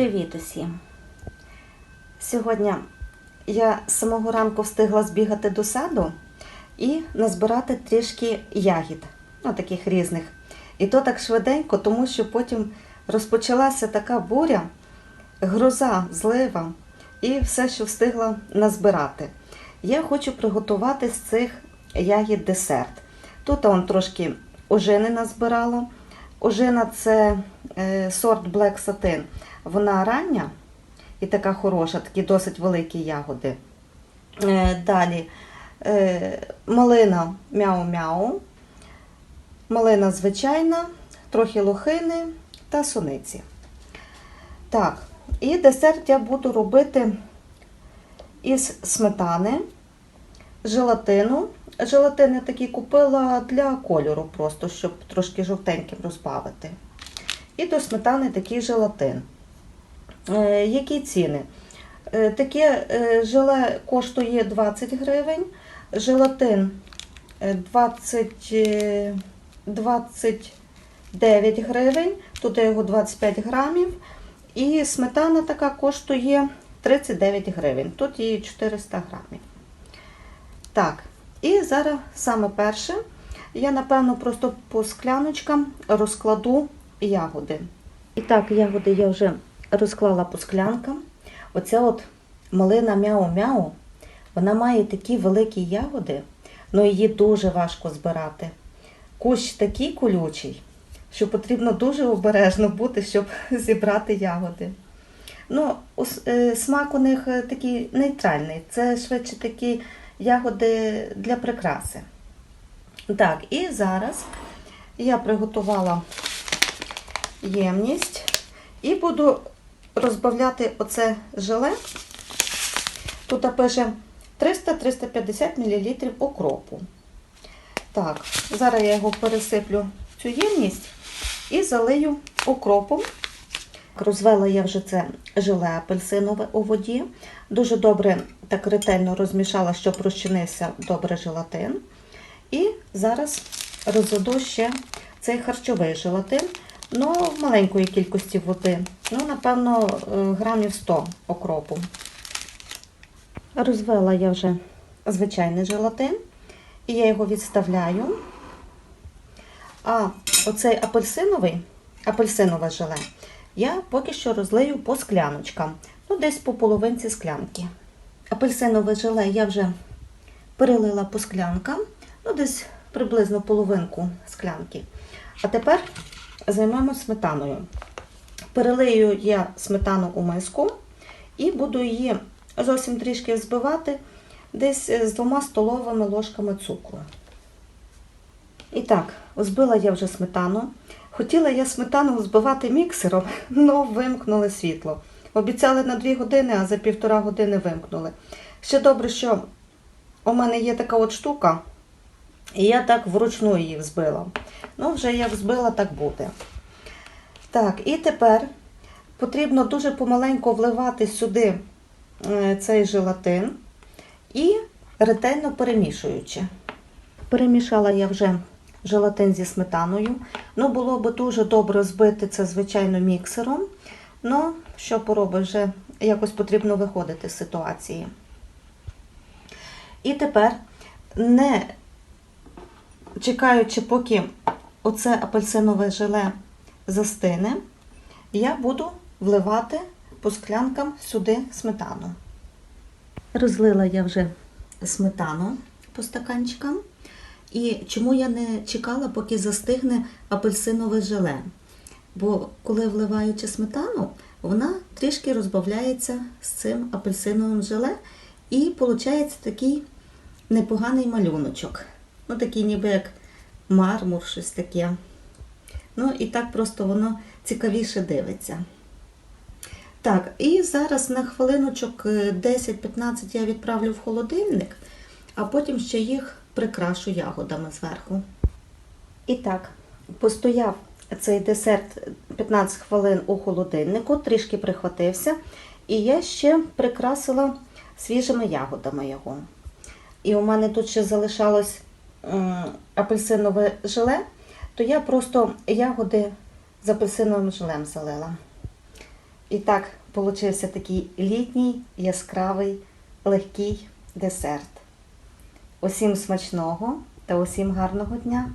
Привіт усім! Сьогодні я з самого ранку встигла збігати до саду і назбирати трішки ягід, ну таких різних. І то так швиденько, тому що потім розпочалася така буря, гроза, злива і все, що встигла назбирати. Я хочу приготувати з цих ягід десерт. Тут он трошки ожини назбирала. Ожина це сорт Black Satin. Вона рання і така хороша, такі досить великі ягоди. Е, далі е, малина мяу-мяу, малина звичайна, трохи лохини та суниці. Так, і десерт я буду робити із сметани, желатину. Желатин я такий купила для кольору, просто, щоб трошки жовтеньким розбавити. І до сметани такий желатин. Е, які ціни? Е, таке е, желе коштує 20 гривень, желатин е, 20, е, 29 гривень, тут його 25 грамів. І сметана така коштує 39 гривень, тут її 400 грамів. Так, і зараз саме перше, я напевно просто по скляночкам розкладу ягоди. І так, ягоди я вже розклала по склянкам. Оця от малина мяу-мяу, вона має такі великі ягоди, але її дуже важко збирати. Кущ такий колючий, що потрібно дуже обережно бути, щоб зібрати ягоди. Ну, е, смак у них е, такий нейтральний. Це швидше такі ягоди для прикраси. Так, і зараз я приготувала ємність і буду розбавляти оце желе. Тут пише 300-350 мл окропу. Так, зараз я його пересиплю в цю ємність і залию окропом. Розвела я вже це желе апельсинове у воді. Дуже добре так ретельно розмішала, щоб розчинився добре желатин. І зараз розведу ще цей харчовий желатин, ну, маленької кількості води. Ну, напевно, е, грамів 100 окропу. Розвела я вже звичайний желатин, і я його відставляю. А оцей апельсиновий, апельсинове желе, я поки що розлию по скляночкам, ну десь по половинці склянки. Апельсинове желе я вже перелила по склянкам, ну десь приблизно половинку склянки. А тепер займемось сметаною. Перелию я сметану у миску і буду її зовсім трішки взбивати десь з двома столовими ложками цукру. І так, збила я вже сметану. Хотіла я сметану збивати міксером, але вимкнули світло. Обіцяли на 2 години, а за півтора години вимкнули. Ще добре, що у мене є така от штука, і я так вручну її взбила. Ну, вже як взбила, так буде. Так, і тепер потрібно дуже помаленько вливати сюди е, цей желатин і ретельно перемішуючи. Перемішала я вже желатин зі сметаною. Ну, було б дуже добре збити це, звичайно, міксером. Ну, що поробиш, вже якось потрібно виходити з ситуації. І тепер, не чекаючи, поки оце апельсинове желе застине, я буду вливати по склянкам сюди сметану. Розлила я вже сметану по стаканчикам. І чому я не чекала, поки застигне апельсинове желе? Бо коли вливаючи сметану, вона трішки розбавляється з цим апельсиновим желе, і виходить такий непоганий малюночок. Ну, такий ніби як мармур, щось таке. Ну, і так просто воно цікавіше дивиться. Так, і зараз на хвилиночок е, 10-15 я відправлю в холодильник, а потім ще їх прикрашу ягодами зверху. І так, постояв цей десерт 15 хвилин у холодильнику, трішки прихватився, і я ще прикрасила свіжими ягодами його. І у мене тут ще залишалось апельсинове желе, то я просто ягоди з апельсиновим желем залила. І так получився такий літній, яскравий, легкий десерт. Усім смачного та усім гарного дня!